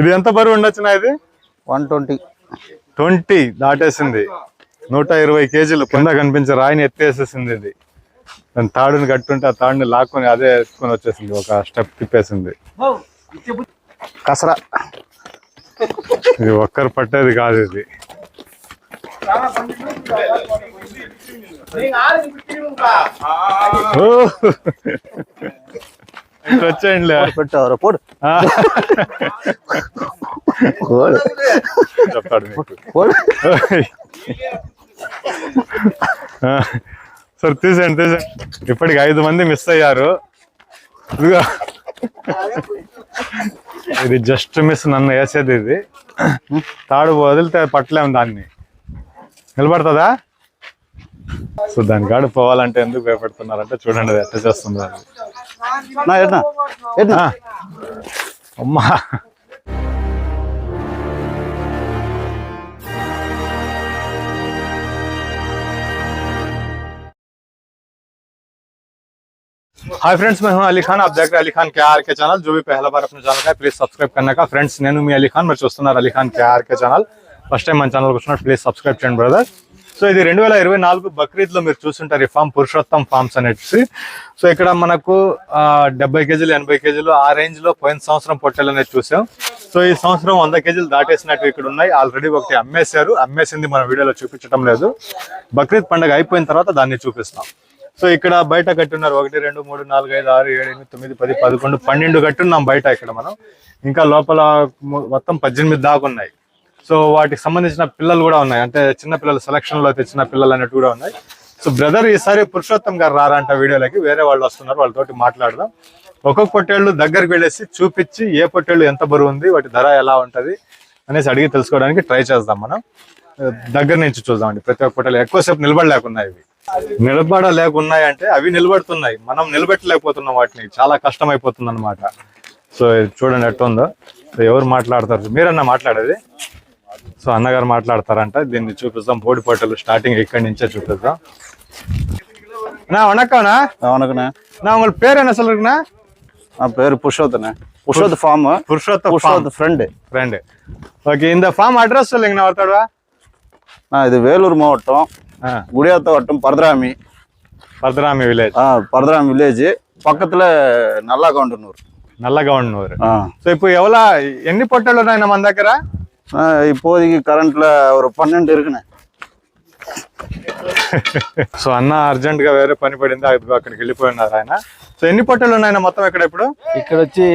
ఇది ఎంత బరువు ఉండొచ్చునా ఇది? One twenty. ట్వంటీ దాటేసింది. నూట ఇరవై కేజీలు కింద కనిపించే రాయిని ఎత్తేసేసింది ఇది. దాని తాడుని కట్టుంటే ఆ తాడుని లాక్కొని అదే ఎత్తుకొని వచ్చేసింది. ఒక స్టెప్ తిప్పేసింది. కసరా. ఇది ఒక్కరు పట్టేది కాదు ఇది. ఓ! ఇటు వచ్చేయండిలే పెట్టారు పోడు. సరే తీసేయండి తీసేయండి. ఇప్పటికి ఐదు మంది మిస్ అయ్యారు. ఇది జస్ట్ మిస్ నన్ను వేసేది ఇది. తాడు వదిలితే పట్టలేము దాన్ని. నిలబడుతుందా? సో దాని కాడు పోవాలంటే ఎందుకు భయపడుతున్నారంటే చూడండి ఎట్ట చేస్తుంది ना इतना। इतना। हाँ। अम्मा। हाय फ्रेंड्स मैं हूँ अली खान। आप देख रहे हैं अली खान के आर के चैनल। जो भी पहला बार अपने चैनल का है प्लीज़ सब्सक्राइब करने का। फ्रेंड्स नैनू मी अली खान। मैं चुस्तनार अली खान के R K channel. First time मन चैनल को सुना प्लीज़ सब्सक्राइब ट्रेंड ब्रदर సో ఇది రెండు వేల ఇరవై నాలుగు బక్రీద్లో మీరు చూస్తుంటారు ఈ ఫామ్ పురుషోత్తం ఫార్మ్స్ అనేసి సో ఇక్కడ మనకు డెబ్బై కేజీలు ఎనభై కేజీలు ఆ రేంజ్లో పోయిన సంవత్సరం పొట్టెలు అనేది చూసాం. సో ఈ సంవత్సరం వంద కేజీలు దాటేసినట్టు ఇక్కడ ఉన్నాయి. ఆల్రెడీ ఒకటి అమ్మేశారు. అమ్మేసింది మన వీడియోలో చూపించడం లేదు. బక్రీద్ పండుగ అయిపోయిన తర్వాత దాన్ని చూపిస్తాం. సో ఇక్కడ బయట కట్టున్నారు ఒకటి రెండు మూడు నాలుగు ఐదు ఆరు ఏడు ఎనిమిది తొమ్మిది పది పదకొండు పన్నెండు కట్టున్నాం బయట ఇక్కడ మనం. ఇంకా లోపల మొత్తం పద్దెనిమిది దాకా ఉన్నాయి. సో వాటికి సంబంధించిన పిల్లలు కూడా ఉన్నాయి. అంటే చిన్న పిల్లలు సెలక్షన్లో తెచ్చిన పిల్లలు అన్నట్టు కూడా ఉన్నాయి. సో బ్రదర్ ఈసారి పురుషోత్తం గారు రారంట వీడియోలకి వేరే వాళ్ళు వస్తున్నారు వాళ్ళతోటి మాట్లాడదాం. ఒక్కొక్క పొట్టేళ్ళు దగ్గరికి వెళ్ళేసి చూపించి ఏ పొట్టేళ్ళు ఎంత బరువు ఉంది వాటి ధర ఎలా ఉంటది అనేసి అడిగి తెలుసుకోవడానికి ట్రై చేద్దాం మనం. దగ్గర నుంచి చూద్దామండి. ప్రతి ఒక్క పొట్టేలు ఎక్కువసేపు నిలబడలేకున్నాయి ఇవి. నిలబడలేకున్నాయి అంటే అవి నిలబడుతున్నాయి. మనం నిలబెట్టలేకపోతున్నాం వాటిని. చాలా కష్టం అయిపోతుంది అనమాట సో ఇది చూడండి ఎట్టుందో ఎవరు మాట్లాడతారు? మీరన్నా మాట్లాడేది? సో అన్నగారు మాట్లాడతారంట దీన్ని చూపిస్తాం బోడిపట్టలు స్టార్టింగ్ ఇక్కడి నుంచే చూపిస్తాం அண்ணா வணக்கம்ண்ணா வணக்கண்ணா நான் உங்களுக்கு பேர் என்ன சொல்றீங்கண்ணா நான் பேர் புருஷோத்தண்ணே Purushoth farm Purushoth Purushoth friend friend okay இந்த ஃபார்ம் அட்ரஸ் சொல்லுங்கண்ணா ஒருத்தடவா நான் இது வேலூர் மாவட்டம் குடியாத்த வட்டம் பரதராமி பரதராமி வில்லேஜ் ஆ பரதராமி வில்லேஜ் பக்கத்தில் நல்லா கவுண்டனூர் நல்ல கவுண்டனூர் ஸோ இப்போ எவ்வளோ எண்ணி பொட்டலண்ணா நம்ம அந்த இப்போதைக்கு కరెంట్ల ஒரு పన్నెండు இருக்குண்ணே సో అన్న అర్జెంట్ గా వేరే పని పడింది అదిగో అక్కడికి వెళ్ళిపోయి ఉన్నారు ఆయన సో ఎన్ని పొట్టలు ఉన్నాయి మొత్తం ఇక్కడ ఇప్పుడు ఇక్కడ వచ్చి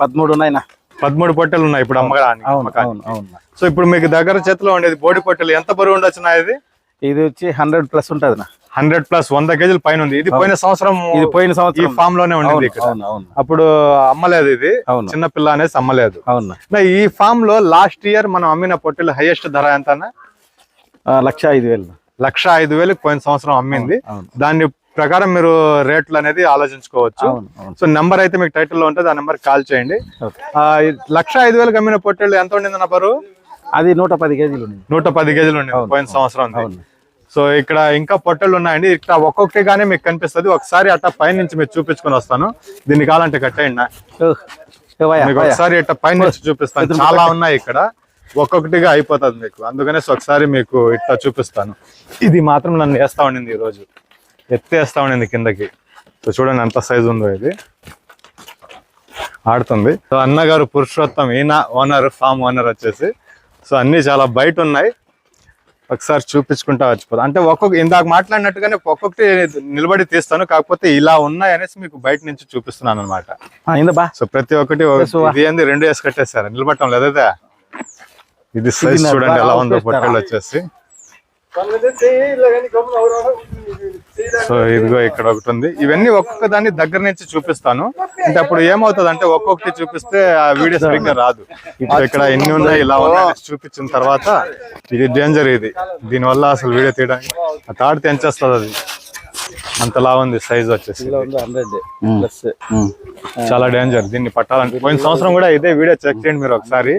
పదమూడు ఉన్నాయినా పదమూడు పొట్టలు ఉన్నాయి ఇప్పుడు అమ్మగానికి అవును అమ్మకానికి. అవును అవును సో ఇప్పుడు మీకు దగ్గర చేతిలో ఉండేది బోడి పొట్టలు ఎంత బరువు ఉండొచ్చు నా ఇది ఇది వచ్చి హండ్రెడ్ ప్లస్ ఉంటది నా హండ్రెడ్ ప్లస్ వంద కేజీల పైన ఉంది. ఇది పోయిన సంవత్సరం ఇది పోయిన ఈ సంవత్సరం ఫామ్లోనే ఉండేది అప్పుడు అమ్మలేదు ఇది. చిన్న పిల్ల అనేసి అమ్మలేదు. అవును. ఈ ఫామ్లో లాస్ట్ ఇయర్ మనం అమ్మిన పొట్టెలు హైయెస్ట్ ధర ఎంత లక్ష ఐదు వేలు. లక్ష ఐదు వేలకు పోయిన సంవత్సరం అమ్మింది. అవును దాని ప్రకారం మీరు రేట్లు అనేది ఆలోచించుకోవచ్చు. సో నెంబర్ అయితే మీకు టైటిల్లో ఉంటుంది. ఆ నెంబర్ కాల్ చేయండి. ఈ లక్ష ఐదు వేలకు అమ్మిన పొట్టేళ్ళు ఎంత ఉండింది నా బరువు? అది నూట పది కేజీలు నూట పది కేజీలు ఉండింది పోయిన సంవత్సరం సో ఇక్కడ ఇంకా పొట్టెళ్ళు ఉన్నాయండి. ఇక్కడ ఒక్కొక్కటిగానే మీకు కనిపిస్తుంది. ఒకసారి అట్ట పైన నుంచి మీరు చూపించుకొని వస్తాను. దీన్ని కావాలంటే కట్టేయండి. మీకు. ఒకసారి ఇట్ట పైన నుంచి చూపిస్తాను. చాలా ఉన్నాయి ఇక్కడ. ఒక్కొక్కటిగా అయిపోతుంది మీకు. అందుకనేసి ఒకసారి మీకు ఇట్లా చూపిస్తాను. ఇది మాత్రం నన్ను వేస్తా ఉండింది ఈ రోజు ఎత్తేస్తా ఉండింది కిందకి. సో చూడండి ఎంత సైజు ఉందో ఇది. ఆడుతుంది. సో అన్నగారు పురుషోత్తం ఈయన ఓనర్ ఫామ్ ఓనర్ వచ్చేసి. సో అన్ని చాలా బయట ఉన్నాయి. ఒకసారి చూపించుకుంటా వచ్చిపోతాం. అంటే ఒక్కొక్క ఇందాక మాట్లాడినట్టుగానే ఒక్కొక్కటి నిలబడి తీస్తాను కాకపోతే ఇలా ఉన్నాయి అనేసి మీకు బయట నుంచి చూపిస్తున్నాను అనమాట సో ప్రతి ఒక్కటి ఏంది రెండు వేసి కట్టేశారు. నిలబట్టం లేదైతే ఇది సైజ్ చూడండి ఎలా ఉందో? పొట్టలు వచ్చేసి. సో ఇదిగో ఇక్కడ ఒకటి ఉంది. ఇవన్నీ ఒక్కొక్క దాన్ని దగ్గర నుంచి చూపిస్తాను. అంటే అప్పుడు ఏమవుతుంది అంటే ఒక్కొక్కటి చూపిస్తే ఆ వీడియో సరిగ్గా రాదు. ఇప్పుడు ఇక్కడ ఎన్ని ఉన్నాయి ఇలా ఉన్నాయి చూపించిన తర్వాత ఇది డేంజర్ ఇది. దీనివల్ల అసలు వీడియో తీయడానికి ఆ తాడు తెంచేస్తుంది అది. అంతలా ఉంది సైజ్ వచ్చేసి. Hundred plus. చాలా డేంజర్ దీన్ని పట్టాలంటే పోయిన సంవత్సరం కూడా ఇదే వీడియో చెక్ చేయండి మీరు ఒకసారి.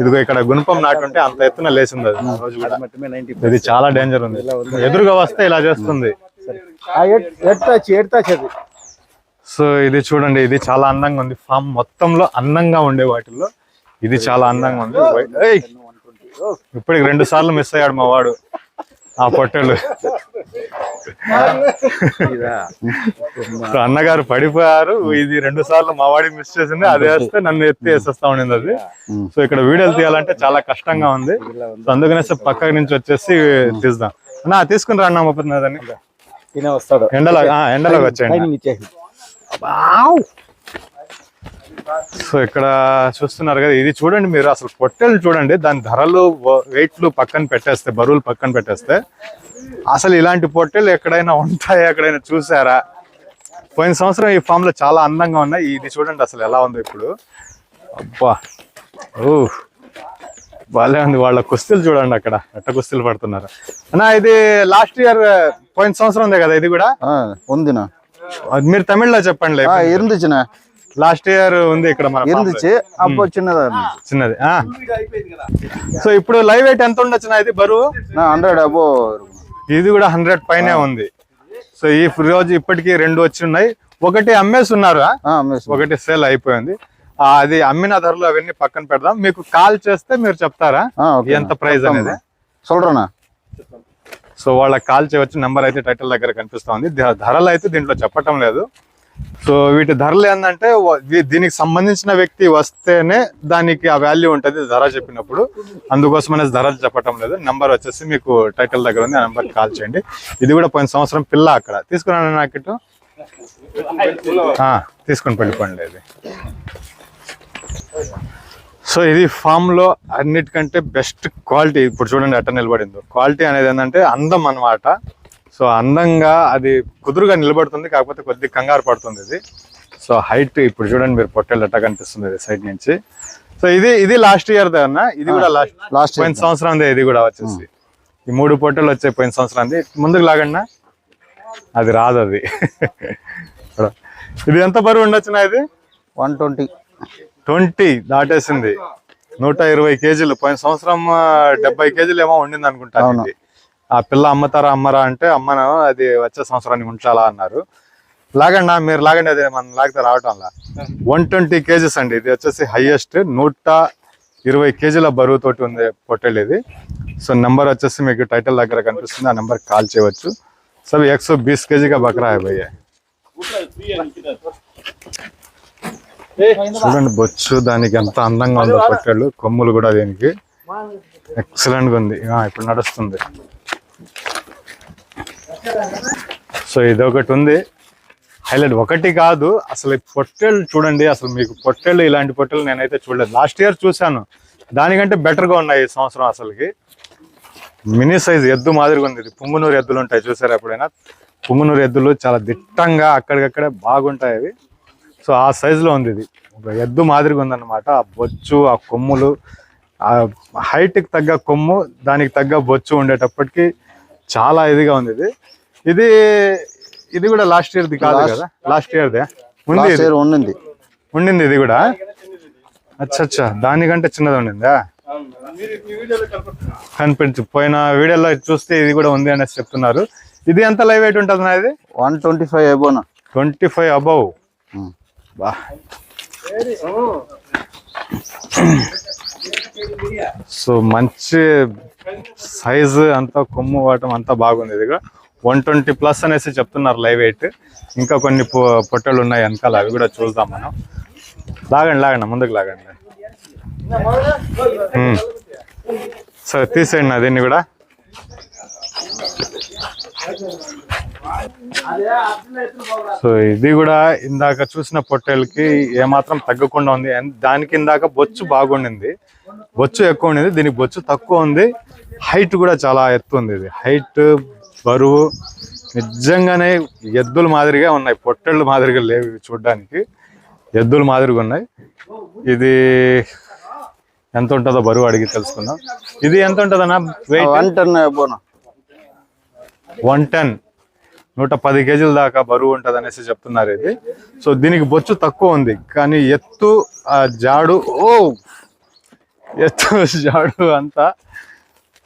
ఇదిగో ఇక్కడ గుణపం నాటుంటే అంత ఎత్తున లేసింది అది. ఇది చాలా డేంజర్ ఉంది. ఎదురుగా వస్తే ఇలా చేస్తుంది. సో ఇది చూడండి ఇది చాలా అందంగా ఉంది. ఫామ్ మొత్తంలో అందంగా ఉండే వాటిల్లో ఇది చాలా అందంగా ఉంది! ఇప్పటికి రెండు సార్లు మిస్ అయ్యాడు మా వాడు. ఆ పొట్టెలు. సో అన్నగారు పడిపోయారు. ఇది రెండు సార్లు మా వాడికి మిస్ చేసింది. అది వేస్తే నన్ను ఎత్తి వేసేస్తా ఉండింది అది. సో ఇక్కడ వీడియోలు తీయాలంటే చాలా కష్టంగా ఉంది. సో అందుకనేసి పక్క నుంచి వచ్చేసి తీద్దాం. నా తీసుకుని రా అన్న ముప్పై ఎండలో ఎండలోకి వచ్చేయండి. సో ఇక్కడ చూస్తున్నారు కదా ఇది చూడండి మీరు అసలు పొట్టెలు చూడండి దాని ధరలు వ- వెయిట్లు పక్కన పెట్టేస్తే బరువులు పక్కన పెట్టేస్తే అసలు ఇలాంటి పొట్టెలు ఎక్కడైనా ఉంటాయా ఎక్కడైనా చూసారా పోయిన సంవత్సరం ఈ ఫామ్ లో చాలా అందంగా ఉన్నాయి ఇది చూడండి అసలు ఎలా ఉంది ఇప్పుడు అబ్బా ఓ బాలే ఉంది వాళ్ళ కుస్తీలు చూడండి అక్కడ ఎట్ట కుస్తీలు పడుతున్నారు అన్నా ఇది లాస్ట్ ఇయర్ పోయిన సంవత్సరం ఉంది కదా ఇది కూడా ఆ, ఉందినా అది మీరు తమిళ్లో చెప్పండి ఆ, இருந்துச்சுண்ணே లాస్ట్ ఇయర్ ఉంది ఇక్కడ మన farm లో. இருந்துச்சு அப்போ சின்னதா இருந்துச்சு చిన్నది ఆ. సో ఇప్పుడు లైవ్ వెయిట్ ఎంత ఉండొచ్చు నా ఇది బరువు நான் హండ్రెడ్ అబో ఇది కూడా హండ్రెడ్ పైనే ఉంది సో ఈ రోజు ఇప్పటికి రెండు వచ్చి ఉన్నాయి ఒకటి అమ్మేసి ఉన్నారు ఆ? ఒకటి సేల్ అయిపోయింది ఆ, అది అమ్మిన ధరలు అవన్నీ పక్కన పెడదాం మీకు కాల్ చేస్తే మీరు చెప్తారా ఎంత ప్రైస్ అనేది சொல்றேண்ணா సో వాళ్ళకి కాల్ చేయవచ్చు నెంబర్ అయితే టైటిల్ దగ్గర కనిపిస్తా ఉంది ధ- ధరలు అయితే దీంట్లో చెప్పటం లేదు సో వీటి ధరలు ఏంటంటే దీనికి సంబంధించిన వ్యక్తి వస్తేనే దానికి ఆ వాల్యూ ఉంటుంది ధర చెప్పినప్పుడు. అందుకోసమనే ధరలు చెప్పటం లేదు. నెంబర్ వచ్చేసి మీకు టైటిల్ దగ్గర ఉంది ఆ నెంబర్ కాల్ చేయండి. ఇది కూడా పోయిన సంవత్సరం పిల్ల అక్కడ. తీసుకున్నాను నాకు ఇటు ఆ, తీసుకొని వెళ్ళిపోండి ఇది. సో ఇది ఫామ్లో అన్నిటికంటే బెస్ట్ క్వాలిటీ. ఇప్పుడు చూడండి అట్ట నిలబడిందో. క్వాలిటీ అనేది ఏంటంటే అందం అనమాట సో అందంగా అది కుదురుగా నిలబడుతుంది కాకపోతే కొద్ది కంగారు పడుతుంది ఇది. సో హైట్ ఇప్పుడు చూడండి మీరు పొట్టేలు ఎట్ట కనిపిస్తుంది ఇది సైడ్ నుంచి. సో ఇది ఇది లాస్ట్ ఇయర్ అన్న. ఇది కూడా లాస్ట్ లాస్ట్ పోయిన సంవత్సరం ఇది కూడా వచ్చేసి. ఈ మూడు పొట్టెలు వచ్చాయి పోయిన సంవత్సరం ముందుకు లాగండి అది రాదు అది. ఇది ఎంత బరువు ఉండొచ్చునా ఇది? One twenty. ట్వంటీ దాటేసింది. నూట ఇరవై కేజీలు. పోయిన సంవత్సరం డెబ్బై కేజీలు ఏమో ఉండింది. ఇది. ఆ పిల్ల అమ్మతారా అమ్మరా అంటే అమ్మను అది వచ్చే సంవత్సరానికి ఉంచాలా అన్నారు. లాగండి మీరు లాగండి అది మనం లాగితే రావటంలా. వన్ ట్వంటీ కేజీస్ అండి. ఇది వచ్చేసి హైయెస్ట్ నూట ఇరవై కేజీల బరువు తోటి ఉంది పొట్టెలు ఇది. సో నెంబర్ వచ్చేసి మీకు టైటిల్ దగ్గర కనిపిస్తుంది. ఆ నెంబర్ కాల్ చేయవచ్చు. సబ్ ఎక్ సో బీస్ కేజీగా కా బకరా చూడండి బొచ్చు దానికి ఎంత అందంగా ఉందో పొట్టేళ్ళు కొమ్ములు కూడా దీనికి. ఎక్సలెంట్గా ఉంది. ఇప్పుడు నడుస్తుంది. సో ఇది ఒకటి ఉంది. హైలైట్. ఒకటి కాదు అసలు ఈ చూడండి అసలు మీకు పొట్టెలు ఇలాంటి పొట్టెలు నేనైతే చూడలేదు. లాస్ట్ ఇయర్ చూశాను. దానికంటే బెటర్గా ఉన్నాయి ఈ సంవత్సరం అసలుకి. మినీ సైజ్ ఎద్దు మాదిరిగా ఉంది. ఇది పుంగునూరు ఎద్దులు ఉంటాయి చూసారు ఎప్పుడైనా? పుంగునూరు ఎద్దులు చాలా దిట్టంగా అక్కడికక్కడే బాగుంటాయి అవి. సో ఆ సైజులో ఉంది ఇది. ఒక ఎద్దు మాదిరిగా ఉందన్నమాట. ఆ బొచ్చు ఆ కొమ్ములు ఆ హైట్కి తగ్గ కొమ్ము దానికి తగ్గ బొచ్చు ఉండేటప్పటికి చాలా ఇదిగా ఉంది ఇది. ఇది ఇది కూడా లాస్ట్ ఇయర్ది కాదు కదా? లాస్ట్ ఇయర్దే ఉంది ఉండింది ఉండింది. ఇది కూడా? అచ్చా అచ్చా దానికంటే చిన్నది ఉండిందా? కనిపించు పోయిన వీడియోలో చూస్తే ఇది కూడా ఉంది అనేసి చెప్తున్నారు. ఇది ఎంత లైవ్ వెయిట్ ఉంటుంది నా ఇది? వన్ ట్వంటీ ఫైవ్ అబోనా ట్వంటీ ఫైవ్ అబౌవ్ బా. సో మంచి సైజ్ అంతా కొమ్ము వాటం అంతా బాగుంది. ఇదిగా వన్ ట్వంటీ ప్లస్ అనేసి చెప్తున్నారు లైవ్ వెయిట్ ఇంకా కొన్ని పొ- పొట్టలు ఉన్నాయి వెనకాల అవి కూడా చూద్దాం మనం. లాగండి లాగండి ముందుకు లాగండి. సరే తీసేయండి నా దీన్ని కూడా. సో ఇది కూడా ఇందాక చూసిన పొట్టేలకి ఏమాత్రం తగ్గకుండా ఉంది. దానికి ఇందాక బొచ్చు బాగుండింది. బొచ్చు ఎక్కువ ఉండింది. దీనికి బొచ్చు తక్కువ ఉంది. హైట్ కూడా చాలా ఎత్తు ఉంది ఇది. హైట్ బరువు నిజంగానే ఎద్దుల మాదిరిగా ఉన్నాయి. పొట్టేళ్ళు మాదిరిగా లేవు చూడడానికి. ఎద్దుల మాదిరిగా ఉన్నాయి. ఇది ఎంత ఉంటుందో బరువు అడిగి తెలుసుకుందాం. ఇది ఎంత ఉంటుందన్నా? Weight one ten one ten నూట పది కేజీల దాకా బరువు ఉంటుంది అనేసి చెప్తున్నారు ఇది. సో దీనికి బొచ్చు తక్కువ ఉంది. కానీ ఎత్తు ఆ జాడు ఓ! ఎత్తు జాడు అంతా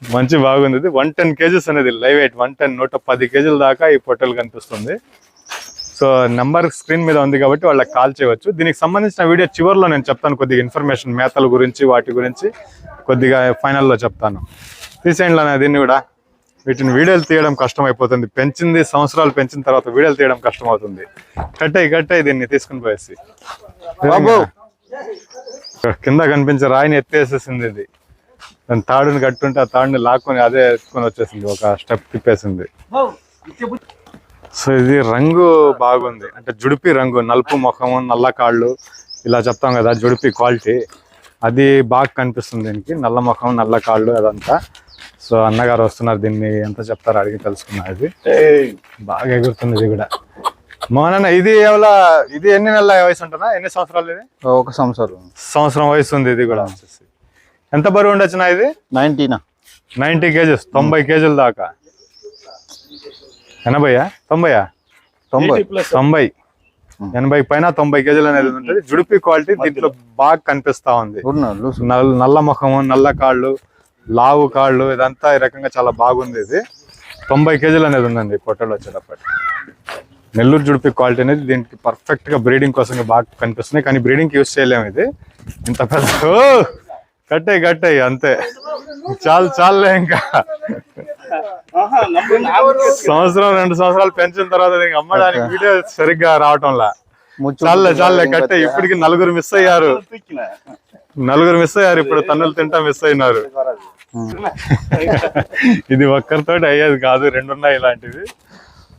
మంచి బాగుంది ఇది. వన్ టెన్ కేజీస్ అనేది లైవ్ ఎయిట్ వన్ టెన్ నూట పది కేజీల దాకా ఈ పొట్టెలు కనిపిస్తుంది. సో నెంబర్ స్క్రీన్ మీద ఉంది కాబట్టి వాళ్ళకి కాల్ చేయవచ్చు. దీనికి సంబంధించిన వీడియో చివరిలో నేను చెప్తాను కొద్దిగా ఇన్ఫర్మేషన్ మేతల గురించి వాటి గురించి కొద్దిగా ఫైనల్లో చెప్తాను. తీసేయండి అన్న దీన్ని కూడా వీటిని వీడియోలు తీయడం కష్టం అయిపోతుంది పెంచింది సంవత్సరాలు పెంచిన తర్వాత వీడియోలు తీయడం కష్టం అవుతుంది కట్టాయి కట్టాయి దీన్ని తీసుకుని పోయేసి. కింద కనిపించే రాయిని ఎత్తేసేసింది ఇది. దాని తాడుని కట్టుంటే ఆ తాడుని లాక్కొని అదే ఎత్తుకొని వచ్చేసింది. ఒక స్టెప్ తిప్పేసింది. సో ఇది రంగు బాగుంది. అంటే జుడిపి రంగు నలుపు ముఖము నల్ల కాళ్ళు. ఇలా చెప్తాం కదా జుడిపి క్వాలిటీ. అది బాగా కనిపిస్తుంది దీనికి. నల్ల ముఖం నల్ల కాళ్ళు అదంతా. సో అన్నగారు వస్తున్నారు దీన్ని ఎంత చెప్తారో అడిగి తెలుసుకున్నా ఇది. బాగా ఎగురుతుంది ఇది కూడా. మోనన్న ఇది ఎవలా ఇది ఎన్ని నెలల వయసు ఉంటుందా? ఎన్ని సంవత్సరాలు ఇది? ఒక సంవత్సరం. సంవత్సరం వయసు ఉంది ఇది కూడా. ఎంత బరువు ఉండొచ్చునా ఇది? నైన్టీనా. నైంటీ కేజెస్ తొంభై కేజీల దాకా. ఎనభైయా తొంభైయా తొంభై తొంభై. ఎనభై పైన తొంభై కేజీలు అనేది ఉంటుంది. జుడిపి క్వాలిటీ దీంట్లో బాగా కనిపిస్తా ఉంది. నల్ల ముఖము నల్ల కాళ్ళు లావు కాళ్ళు ఇదంతా ఈ రకంగా చాలా బాగుంది ఇది. తొంభై కేజీలు అనేది ఉందండి పొట్టలు వచ్చేటప్పటి నెల్లూరు జుడిపి క్వాలిటీ అనేది దీనికి పర్ఫెక్ట్గా బ్రీడింగ్ కోసం బాగా కనిపిస్తుంది కానీ బ్రీడింగ్ యూస్ చేయలేము ఇది. ఇంత పెద్ద ఓ! కట్టాయి కట్టాయి అంతే. చాలు చాలులే ఇంకా. సంవత్సరం రెండు సంవత్సరాలు పెంచిన తర్వాత అమ్మడానికి వీడియో సరిగ్గా రావటంలా. ముచ్చు చాలే చాలే కట్టే. ఇప్పటికి నలుగురు మిస్ అయ్యారు. నలుగురు మిస్ అయ్యారు ఇప్పుడు తన్నులు తింటా మిస్ అయినారు. ఇది ఒక్కరితోటి అయ్యేది కాదు రెండున్నాయి ఇలాంటివి.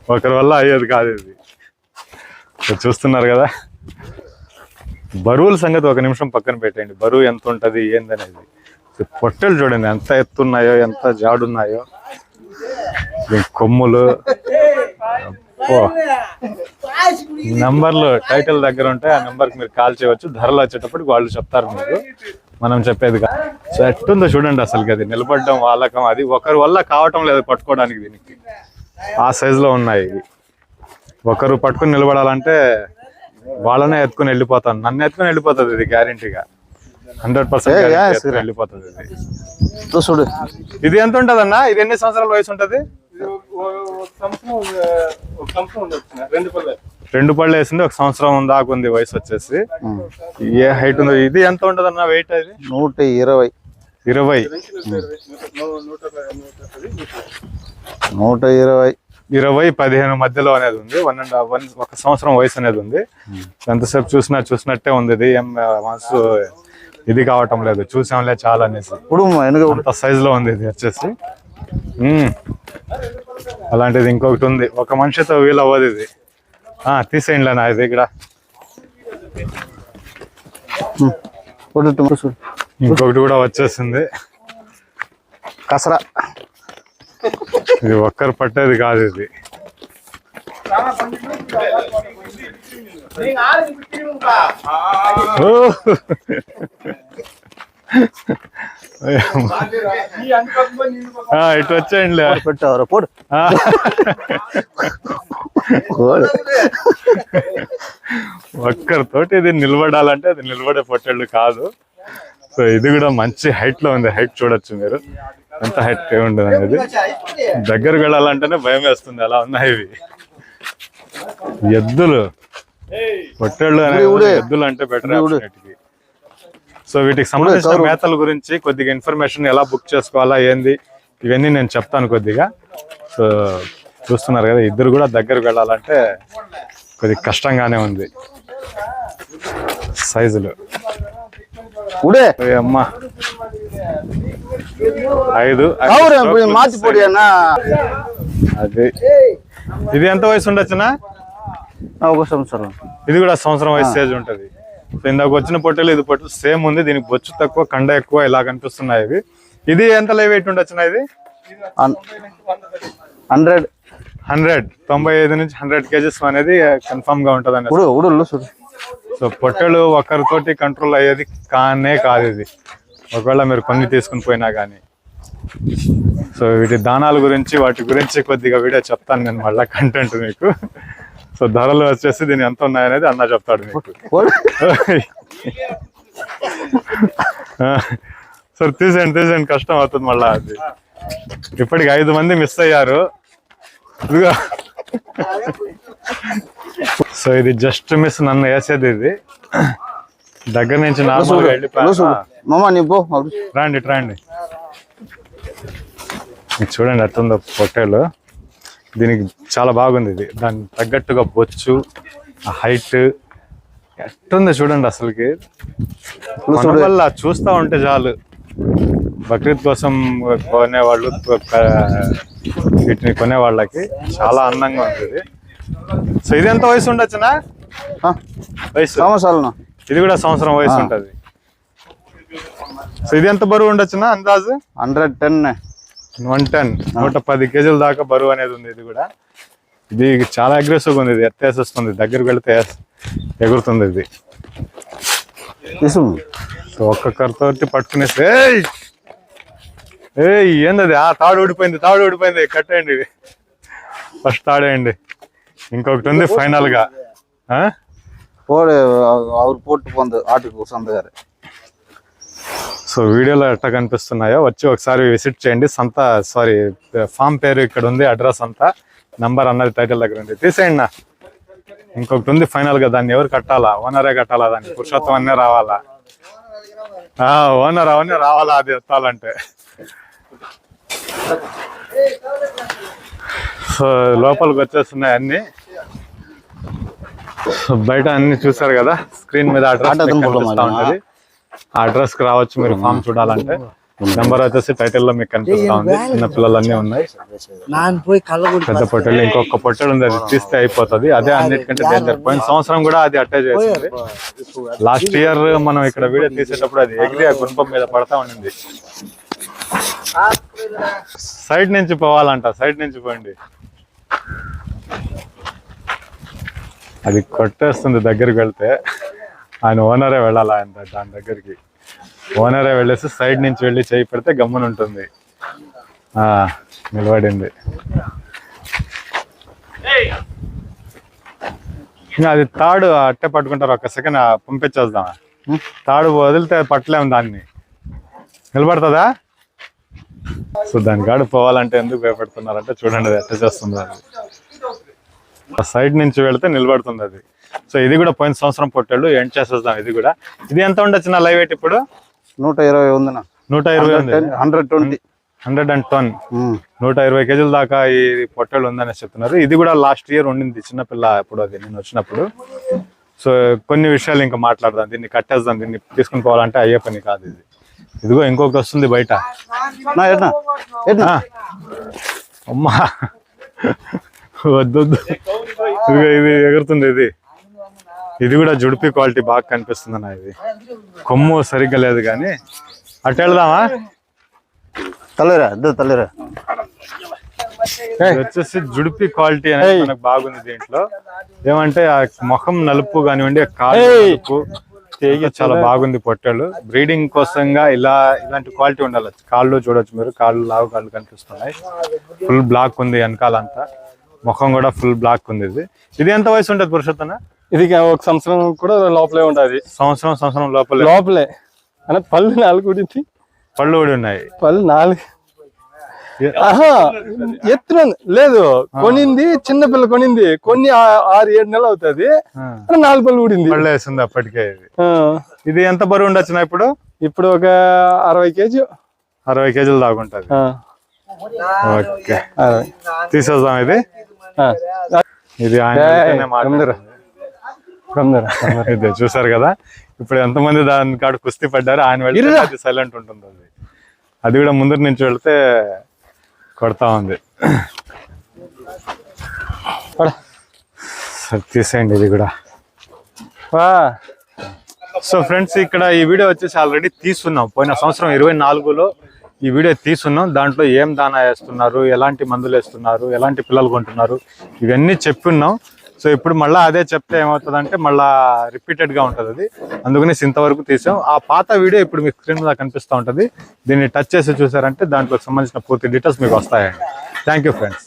ఒకరి వల్ల అయ్యేది కాదు ఇది. చూస్తున్నారు కదా? బరువుల సంగతి ఒక నిమిషం పక్కన పెట్టండి. బరువు ఎంత ఉంటుంది ఏందనేది. పొట్టెలు చూడండి ఎంత ఎత్తున్నాయో ఎంత జాడున్నాయో. కొమ్ములు నంబర్లు టైటిల్ దగ్గర ఉంటే ఆ నంబర్కి మీరు కాల్ చేయవచ్చు. ధరలు వచ్చేటప్పటికి వాళ్ళు చెప్తారు మీకు. మనం చెప్పేది కాదు సో ఎట్టుందో చూడండి అసలు అది నిలబడడం వాళ్ళకం అది ఒకరి వల్ల కావటం లేదు పట్టుకోవడానికి దీనికి. ఆ సైజులో ఉన్నాయి ఇవి. ఒకరు పట్టుకుని నిలబడాలంటే వాళ్ళనే ఎత్తుకుని వెళ్ళిపోతాను నన్ను ఎత్తుకుని వెళ్ళిపోతుంది ఇది గ్యారంటీగా. హండ్రెడ్ పర్సెంట్ వెళ్ళిపోతుంది ఇది. చూడు. ఇది ఎంత ఉంటది అన్న ఇది ఎన్ని సంవత్సరాల వయసు ఉంటది? రెండు పళ్ళు. వేసింది ఒక సంవత్సరం దాకా ఉంది వయసు వచ్చేసి. ఏ హైట్ ఉందో ఇది ఎంత ఉంటది అన్న వెయిట్ అది? నూట ఇరవై. ఇరవై. నూట ఇరవై. ఇరవై పదిహేను మధ్యలో అనేది ఉంది. వన్ అండ్ వన్ ఒక సంవత్సరం వయసు అనేది ఉంది. ఎంతసేపు చూసినా చూసినట్టే ఉంది ఇది. ఏం మనసు ఇది కావటం లేదు. చూసాంలే చాలా అనేసి. ఇప్పుడు అంత సైజ్లో ఉంది ఇది వచ్చేసి. అలాంటిది ఇంకొకటి ఉంది. ఒక మనిషితో వీలు అవ్వదు ఇది. ఆ, తీసేయండి నా ఇది ఇక్కడ ఇంకొకటి కూడా వచ్చేసింది. కసరా. ఇది ఒక్కరు పట్టేది కాదు ఇది. ఓ! ఇటు వచ్చేయండి పెట్టావరా? పోడు. ఒక్కరితోటి ఇది నిలబడాలంటే అది నిలబడే పొట్టేళ్ళు కాదు. సో ఇది కూడా మంచి హైట్లో ఉంది. హైట్ చూడొచ్చు మీరు. ఎంత హైట్ ఉండదు అనేది. దగ్గరకు వెళ్ళాలంటేనే భయం వేస్తుంది. అలా ఉన్నాయి ఇవి. ఎద్దులు. పొట్టేళ్ళు అనేవి ఎద్దులు అంటే బెటర్ సో వీటికి సంబంధించిన మేతల గురించి కొద్దిగా ఇన్ఫర్మేషన్ ఎలా బుక్ చేసుకోవాలా ఏంది? ఇవన్నీ నేను చెప్తాను కొద్దిగా. సో చూస్తున్నారు కదా ఇద్దరు కూడా దగ్గరకు వెళ్ళాలంటే కొద్దిగా కష్టంగానే ఉంది. సైజులు. ఉడే! అమ్మా. ఐదు అన్న. అది. ఇది ఎంత వయసు ఉండొచ్చునా? ఒక సంవత్సరం. ఇది కూడా సంవత్సరం వయసు ఉంటది. సో ఇందాక వచ్చిన పొట్టెలు ఇది పొట్టెలు సేమ్ ఉంది. దీనికి బొచ్చు తక్కువ కండ ఎక్కువ ఇలా కనిపిస్తున్నాయి ఇవి. ఇది ఎంత లైవ్ వెయిట్ ఉండొచ్చునా ఇది? హండ్రెడ్. హండ్రెడ్. తొంభై ఐదు నుంచి హండ్రెడ్ కేజెస్ అనేది కన్ఫర్మ్గా ఉంటది చూడు. సో పొట్టెలు ఒకరితోటి కంట్రోల్ అయ్యేది కానే కాదు ఇది. ఒకవేళ మీరు కొన్ని తీసుకుని పోయినా కానీ సో వీటి దానాల గురించి వాటి గురించి కొద్దిగా వీడియో చెప్తాను నేను మళ్ళీ కంటెంట్ మీకు. సో ధరలు వచ్చేసి దీని ఎంత ఉన్నాయనేది అన్న చెప్తాడు సరే తీసేయండి తీసేయండి కష్టం అవుతుంది మళ్ళా అది. ఇప్పటికి ఐదు మంది మిస్ అయ్యారు. సో ఇది జస్ట్ మిస్ నన్ను వేసేది ఇది. దగ్గర నుంచి రండి రండి. ఇది చూడండి ఎట్టుందో పొట్టేలు. దీనికి చాలా బాగుంది ఇది. దానికి తగ్గట్టుగా బొచ్చు హైట్ ఎట్టుంది చూడండి అసలుకి. వల్ల చూస్తా ఉంటే చాలు. బక్రీద్ కోసం కొనేవాళ్ళు వీటిని కొనే వాళ్ళకి చాలా అందంగా ఉంది ఇది సో ఇది ఎంత వయసు ఉండొచ్చునా? వయసు. సంవత్సరాలు ఇది కూడా సంవత్సరం వయసు ఉంటది. సో ఇది ఎంత బరువు ఉండొచ్చునా అందాజు? Hundred ten. వన్ టెన్ నూట పది కేజీల దాకా బరువు అనేది ఉంది ఇది కూడా ఇది చాలా అగ్రెసివ్ ఉంది ఇది ఎత్తేసేస్తుంది దగ్గరికి వెళితే ఎగురుతుంది ఇది తీసు సో ఒక్కొక్కరితోటి పట్టుకునేసి ఏయ్ ఏయ్ ఏందది ఆ తాడు ఊడిపోయింది తాడు ఊడిపోయింది కట్టేయండి ఇది ఫస్ట్ తాడేయండి ఇంకొకటి ఉంది ఫైనల్ గా ఆ? போடு அவர் போட்டு போந்த ஆட்டுக்கு சொந்தக்காரு సో వీడియోలో ఎట్లా కనిపిస్తున్నాయో వచ్చి ఒకసారి విజిట్ చేయండి. సంత సారీ ఫామ్ పేరు ఇక్కడ ఉంది అడ్రస్ అంతా నంబర్ అన్నది టైటిల్ దగ్గర ఉంది. తీసేయండి నా ఇంకొకటి ఉంది ఫైనల్గా దాన్ని ఎవరు కట్టాలా? ఓనరే కట్టాలా దాన్ని? పురుషోత్తం అన్నే రావాలా? ఓనర్ అవన్నీ రావాలా? అది ఎత్తాలంటే సో లోపలికి వచ్చేస్తున్నాయి అన్ని. బయట అన్ని చూసారు కదా? స్క్రీన్ మీద అడ్రస్. ఉంటది ఆ అడ్రస్కి రావచ్చు మీరు ఫామ్ చూడాలంటే. నెంబర్ వచ్చేసి టైటిల్లో మీకు కనిపిస్తా ఉంది. చిన్న పిల్లలు అన్ని ఉన్నాయి పెద్ద పొట్టెలు ఇంకొక పొట్టెలు ఉంది అది తీస్తే అయిపోతుంది. అదే అన్నిటికంటే డేంజర్ పోయిన సంవత్సరం కూడా అది అటాచ్ చేసింది. లాస్ట్ ఇయర్ మనం ఇక్కడ వీడియో తీసేటప్పుడు అది ఎగిరి ఆ గుణపం మీద పడతా ఉండింది. సైడ్ నుంచి పోవాలంట సైడ్ నుంచి పోండి. అది కొట్టేస్తుంది దగ్గరికి వెళ్తే. ఆయన ఓనరే వెళ్ళాలి ఆయన దాని దగ్గరికి. ఓనరే వెళ్ళేసి సైడ్ నుంచి వెళ్ళి చేయి పెడితే గమ్మున ఉంటుంది. ఆ, నిలబడింది. ఇంకా అది తాడు అట్టే పట్టుకుంటారు ఒక సెకండ్ పంపించేద్దాం. తాడు వదిలితే పట్టలేము దాన్ని. నిలబడుతుందా? సో దాని కాడు పోవాలంటే ఎందుకు భయపడుతున్నారంటే చూడండి అది ఎట్ట చేస్తుంది అది సైడ్ నుంచి వెళ్తే నిలబడుతుంది అది. సో ఇది కూడా పోయిన సంవత్సరం పొట్టాడు ఎండ్ చేసేద్దాం ఇది కూడా. ఇది ఎంత ఉండొచ్చు నా లైవ్ వెయిట్ ఇప్పుడు? నూట ఇరవై ఉందినా. నూట ఇరవై ఉంది. Hundred twenty. Hundred and ten. నూట ఇరవై కేజీల దాకా ఈ పొట్టేలు ఉందని చెప్తున్నారు. ఇది కూడా లాస్ట్ ఇయర్ ఉండింది చిన్నపిల్ల అప్పుడు అది నేను వచ్చినప్పుడు. సో కొన్ని విషయాలు ఇంకా మాట్లాడదాం. దీన్ని కట్టేద్దాం. దీన్ని తీసుకుని పోవాలంటే అయ్యే పని కాదు ఇది. ఇదిగో ఇంకొకటి వస్తుంది బయట. అమ్మా. వద్దు వద్దు ఇదిగో ఇది ఎగురుతుంది ఇది. ఇది కూడా జుడిపి క్వాలిటీ బాగా కనిపిస్తుంది అన్న ఇది. కొమ్ము సరిగ్గా లేదు కానీ. అటు వెళ్దామా? తల్లిరా ఇద్దరు తల్లిరా. ఇది వచ్చేసి జుడిపి క్వాలిటీ అనేది మనకు బాగుంది దీంట్లో. ఏమంటే ఆ ముఖం నలుపు కానివ్వండి నలుపు తీగ చాలా బాగుంది పొట్టేలు బ్రీడింగ్ కోసంగా ఇలా ఇలాంటి క్వాలిటీ ఉండాలి. కాళ్ళు చూడొచ్చు మీరు కాళ్ళు లావు కాళ్ళు కనిపిస్తున్నాయి. ఫుల్ బ్లాక్ ఉంది వెనకాలంతా. ముఖం కూడా ఫుల్ బ్లాక్ ఉంది ఇది. ఇది ఎంత వయసు ఉంటుంది పురుషోత్తన ఇది ఒక సంవత్సరం కూడా లోపలే ఉంటది. సంవత్సరం సంవత్సరం లోపల. లోపలే. అంటే పళ్ళు నాలుగు ఉంటుంది పళ్ళు కూడా ఉన్నాయి. పళ్ళు నాలుగు. ఆహా ఎత్తున లేదు కొనింది చిన్న పిల్ల కొనింది. కొన్ని ఆ- ఆరు ఏడు నెలలు అవుతుంది. నాలుగు పళ్ళు ఊడింది. పళ్ళు వేసింది అప్పటికే ఇది. ఎంత బరువు ఉండొచ్చు ఇప్పుడు? ఇప్పుడు ఒక అరవై కేజీ. అరవై కేజీలు ఆ, ఓకే. తీసేద్దాం ఇది. ఇది ఆయన ఇది చూసారు కదా? ఇప్పుడు ఎంతమంది దాని కాడ కుస్తీ పడ్డారు ఆయన వెళ్తే. అది సైలెంట్ ఉంటుంది అది. అది కూడా ముందర నుంచి వెళ్తే కొడతా ఉంది. సరే తీసేయండి ఇది కూడా. సో ఫ్రెండ్స్ ఇక్కడ ఈ వీడియో వచ్చేసి ఆల్రెడీ తీసుకున్నాం. పోయిన సంవత్సరం ఇరవై నాలుగులో ఈ వీడియో తీసుకున్నాం. దాంట్లో ఏం దానా వేస్తున్నారు ఎలాంటి మందులు వేస్తున్నారు ఎలాంటి పిల్లలు కొంటున్నారు ఇవన్నీ చెప్పున్నాం సో ఇప్పుడు మళ్ళీ అదే చెప్తే ఏమవుతుంది అంటే రిపీటెడ్గా ఉంటుంది అది. అందుకని ఇంతవరకు తీసాం. ఆ పాత వీడియో ఇప్పుడు మీ స్క్రీన్ మీద కనిపిస్తూ ఉంటుంది. దీన్ని టచ్ చేసి చూసారంటే దాంట్లో సంబంధించిన పూర్తి డీటెయిల్స్ మీకు వస్తాయండి. Thank you friends